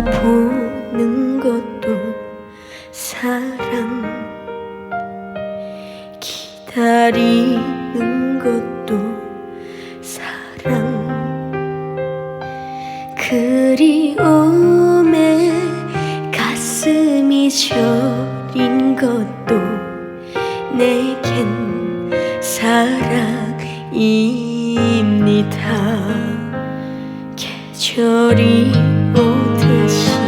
바라보는 것도 사랑. 기다리는 것도 사랑. 그리움에 가슴이 저린 것도 내겐 사랑입니다. 계절이 오듯 이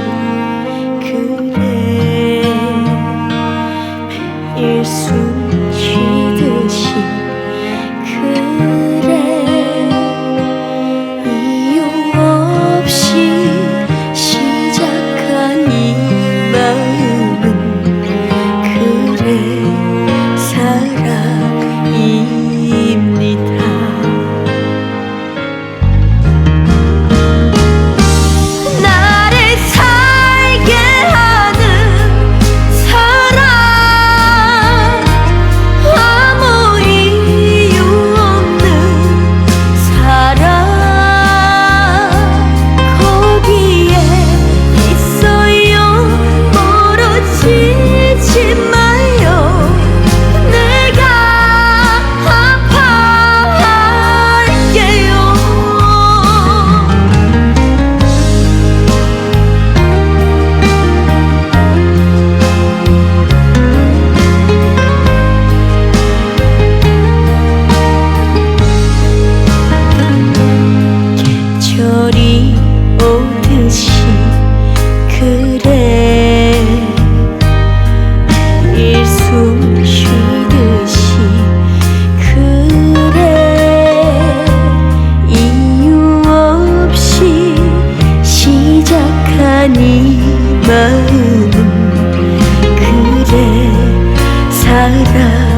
마음은 그래 사랑